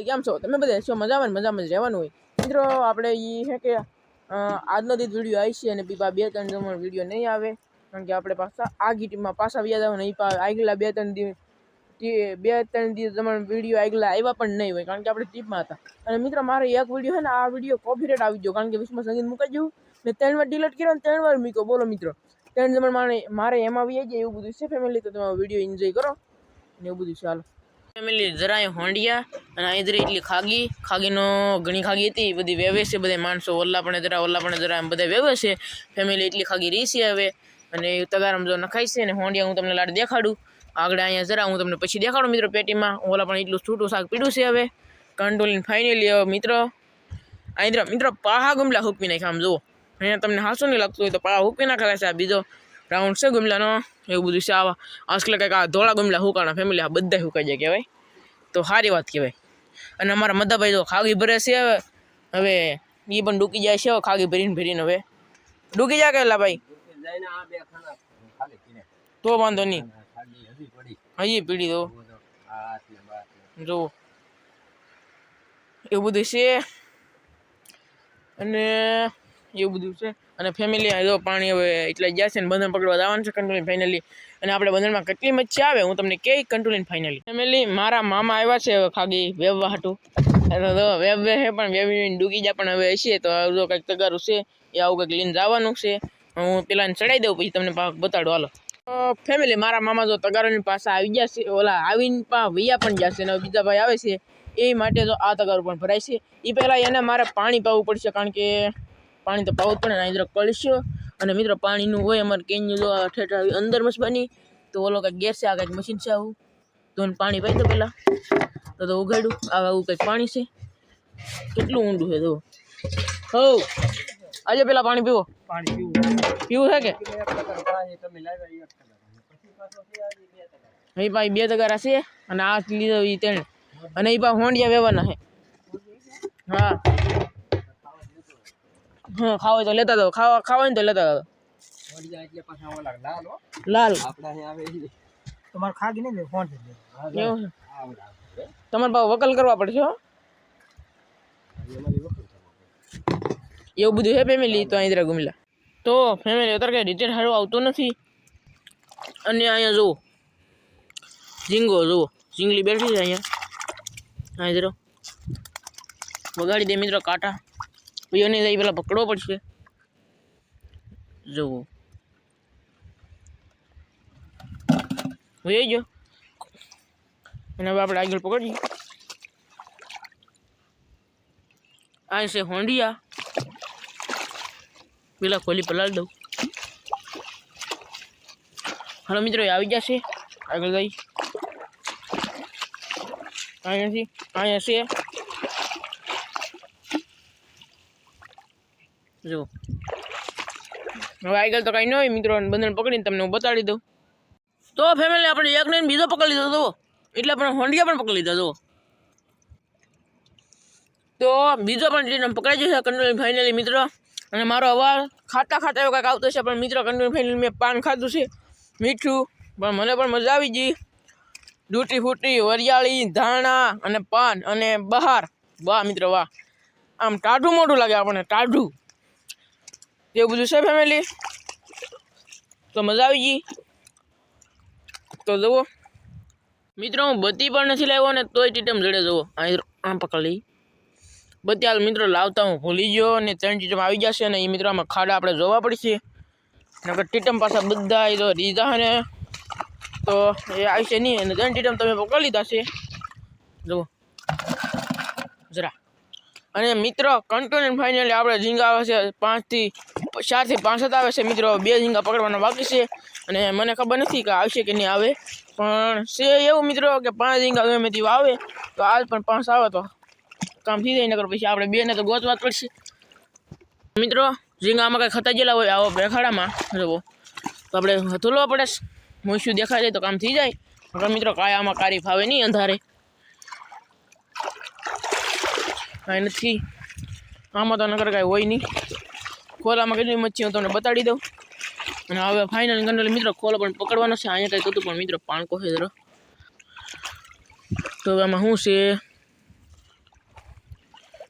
Family કેમ છો? તમે બધા છો? મજામાં મજામાં જ રહેવાનું હોય. મિત્રો, આપણે એ છે કે આજનો દીધ વીડિયો આવી છે અને પીપા બે ત્રણ જમણ વીડિયો નહીં આવે. કારણ કે આપણે પાછા, આ ગીટમાં પાછા વ્યાજ આવે નહીં આગલા બે ત્રણ દિવસ બે ત્રણ દિવસ જમણ વીડિયો આગલા આવ્યા પણ નહીં હોય. કારણ કે આપણે ટીપમાં હતા. અને મિત્રો, મારે એક વીડિયો છે ને, આ વીડિયો કોપીરેટ આવી ગયો. કારણ કે વિશ્વમાં સંગીત મુકાઈ ગયું. મેં ત્રણ વાર ડિલીટ કર્યો અને ત્રણ વાર મૂક્યો. બોલો મિત્રો. ત્રણ જમણ મારે મારે એમાં આવી જાય એવું બધું છે ફેમિલી તો તમે વીડિયો એન્જોય કરો. ને એવું બધું ચાલો ફેમિલી જરાય હોંડિયા અને જરા એટલી ખાગી. ખાગીનો ઘણી ખાગી હતી બધી વેવે છે બધા માણસો. ઓલ્લા પણ જરા ઓલ્લા પણ જરા બધા વેવે છે. ફેમિલી એટલી ખાગી રહી છે હવે. અને તગારમ જો નખાય છે અને હોંડિયા હું તમને લાડ દેખાડું. આગળ અહીંયા જરા હું તમને પછી દેખાડું મિત્રો પેટીમાં. ઓલા પણ એટલું છૂટું શાક પીડું છે હવે. કંટ્રોલિંગ ફાઇનલી હવે મિત્રો મિત્ર મિત્રો, પાહા ગમલા હુકવી નાખ્યા આમ જુઓ. અહીંયા તમને હાસું નહીં લાગતું હોય તો પાહા હુકવી નાખેલા છે આ બીજો. રાઉન્ડ છે ગુમલાનો, એવું બધું છે આવા. આજકાલ કંઈક આ ધોળા ગુમલા હુકાણા ફેમિલી આ બધા હુકાઈ જાય કહેવાય. તો સારી વાત કહેવાય. અને અમારા મદાભાઈ તો ખાગી ભરે છે હવે. હવે એ પણ ડૂકી જાય છે ખાગી ભરીને ભરીને હવે. ડૂકી જાય કેલા ભાઈ? તો વાંધો નહીં. હજી પીડી દો જુઓ એવું બધું છે. અને એવું બધું છે. અને ફેમિલી જો પાણી હવે એટલે ગયા છે ને બંધન પકડવા જવાનું છે કંટ્રોલિંગ ફાઇનલી અને આપણે બંધનમાં કેટલી મચ્છી આવે, હું તમને કહી કંટ્રોલિંગ ફાઇનલી ફેમિલી મારા મામા આવ્યા છે હવે ખાગી વેવવા હાટું. તો વેવ વે છે પણ વેવીને ડૂગી જાય પણ હવે હશે તો જો કંઈક તગારું છે, એ આવું કંઈક લઈને જવાનું છે. હું પેલાને ચડાવી દઉં, પછી તમને બતાડો, હાલો. ફેમિલી મારા મામા જો તગારોની પાસે આવી ગયા છે, ઓલા આવીને પા વૈયા પણ ગયા છે અને બીજા ભાઈ આવે છે, એ માટે તો આ તગારો પણ ભરાય છે. એ પહેલાં એને મારે પાણી પાવું પડશે કારણ કે પાણી તો પાવું જ પડે ને અહીં કળશ્યો અને મિત્રો પાણીનું હોય અમારે કેન્યુ જો ઠેઠ આવી અંદર મસબાની તો ઓલો કંઈક ગેસ છે આ કંઈક મશીન છે આવું. તો પાણી પાઈ દો પહેલાં. તો તો ઉગાડ્યું આવું કંઈક પાણી છે. કેટલું ઊંડું છે તો હો આજે પેલા પાણી પીવો. પાણી પીવું. પીવું છે કે? એ ભાઈ બે તગારા છે અને આ લીધો એ ત્રણ અને એ ભાઈ હોંડિયા વેવાના છે? હા. હા ખાવ હોય તો લેતા દો. ખાવા ખાવા હોય ને તો લેતા દો. વળી જાય એટલે પાછા ઓલા લાલ હો. લાલ. આપણા અહીં આવે ઈ. તમારે ખાગી નહીં ફોન છે એવું છે આ ઓલા આવે. તમારે પાસે વકલ કરવા પડશે હો. એ અમારી વખત છે. એવું બધું છે ફેમિલી તો અહીં ગુમલા. તો ફેમિલી અત્યારે કંઈ રિટેલ સારું આવતું નથી. અને અહીંયા જુઓ. ઝીંગો જુઓ. ઝીંગલી બેઠી છે અહીંયા. અહીં જરો વગાડી દે મિત્રો કાંટા. ભાઈઓ જઈ પેલા પકડવો પડશે. જુઓ. વહી જો અને હવે આપણે આગળ પકડીએ. આ છે હોંડિયા. પેલા ખોલી પલાળ દઉં. હાલો મિત્રો આવી જશે. આગળ જઈ. અહીંયાથી અહીંયા છે જો. હવે આગળ તો કાંઈ ન હોય મિત્રો બંધન પકડીને તમને હું બતાડી દઉં. તો ફેમિલી આપણે એક નહીં બીજો પકડી લીધો તો. એટલે આપણે હોંડિયા પણ પકડી લીધા જો તો બીજો પણ ટ્રેન પકડાઈ જશે કંટ્રોલ ફાઇનલી મિત્રો. અને મારો અવાજ ખાતા ખાતા એવો કંઈક આવતો છે, પણ મિત્રો કંટ્રોલ ફાઇનલી મેં પાન ખાધું છે. મીઠું, પણ મને પણ મજા આવી ગઈ. ડૂટી ફૂટી, વરિયાળી, ધાણા અને પાન અને બહાર. વાહ મિત્રો, વાહ. આમ ટાઢું મોઢું લાગે આપણને, ટાઢું. એવું બધું છે ફેમિલી તો મજા આવી ગઈ? તો જુઓ. મિત્રો, હું બત્તી પણ નથી લાવ્યો ને તોય ટીટમ જડે જુઓ. આમ પકડી બત્તી હાલ મિત્રો લાવતા હું ભૂલી ગયો અને ત્રણ ટીટમ આવી જશે અને એ મિત્રો આમાં ખાડા આપણે જોવા પડશે. નકર ટીટમ પાછા બધા એ તો રીધા ને. તો એ આવશે નહીં અને ત્રણ ટીટમ તમે પકડી લીધા છે. જુઓ. જરા. અને મિત્રો કંટ્રોલ ફાઇનલી આપણે ઝીંગા આવે છે પાંચથી ચારથી પાંસઠ આવે છે મિત્રો. બે ઝીંગા પકડવાના બાકી છે. અને મને ખબર નથી કે આવશે કે નહીં આવે. પણ છે એવું મિત્રો કે પાંચ ઝીંગા ગમે તેવું આવે તો આજ પણ પાંચ આવે તો કામ થઈ જાય નગર પછી આપણે બેને તો ગોતવા જ પડશે. મિત્રો, ઝીંગામાં કંઈ ખતા ગયેલા હોય આવો બેખાડામાં, જવો. તો આપણે હથુલો પડે મોશું દેખાય જાય તો કામ થઈ જાય. પણ મિત્રો કાંઈ આમાં કારી ફાવે નહીં અંધારે. કાંઈ નથી. આમાં તો નગર કાંઈ હોય નહીં. ખોલામાં કેટલી મચ્છી હું તમને બતાડી દઉં. અને હવે ફાઇનલ કંટ્રોલ મિત્રો ખોલો પણ પકડવાનો છે, અહીંયા કંઈક હતું પણ મિત્રો પાણકો છે જરો. તો હવે આમાં શું છે?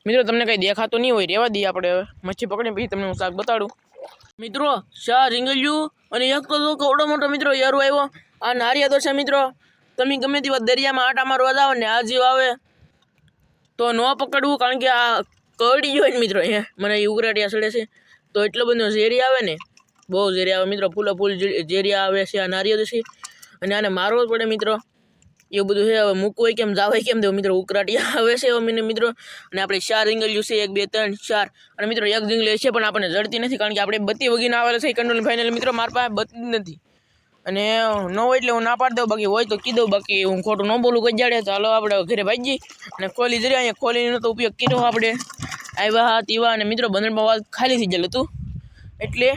મિત્રો, તમને કંઈ દેખાતું નહીં હોય રહેવા દઈએ આપણે હવે. મચ્છી પકડીને પછી તમને હું શાક બતાડું. મિત્રો, શાહ રીંગલ્યું અને એક તો કવડો મોટો મિત્રો યારો આવ્યો. આ નારિયા તો છે મિત્રો. તમે ગમે તેવા દરિયામાં આટા મારવા જાઓ ને, આ જીવ આવે. તો ન પકડવું કારણ કે આ કરડી હોય ને મિત્રો અહીંયા. મને એ ઉગરાટિયા સડે છે. તો એટલો બધો ઝેરી આવે ને, બહુ ઝેરી આવે મિત્રો, ફૂલો ફૂલ ઝેરિયા આવે છે આ નારિયેળ છે. અને આને મારવો પડે મિત્રો. એવું બધું છે, હવે મૂકવું કેમ જાવાય કેમ દેવું મિત્રો ઉકરાટિયા આવે છે હવે મને મિત્રો. અને આપણે ચાર રિંગલિયું છે, એક, બે, ત્રણ, ચાર. અને મિત્રો એક રીંગલી છે, પણ આપણને જડતી નથી, કારણ કે આપણે બત્તી વગીને આવેલા છે કંટ્રોલ ફાઇનલ મિત્રો, મારા પાસે બત્તી નથી. અને ન હોય એટલે હું ના પાડી દઉં, બાકી હોય તો કીધું બાકી હું ખોટું ન બોલું કઈ જાડે ચાલો આપણે ઘરે ભાગી. અને ખોલી જરી, અહીંયા ખોલીનો તો ઉપયોગ કર્યો આપણે. આવ્યા હા તેવા અને મિત્રો બંદરમાં વાત ખાલી થઈ ગયેલું હતું. એટલે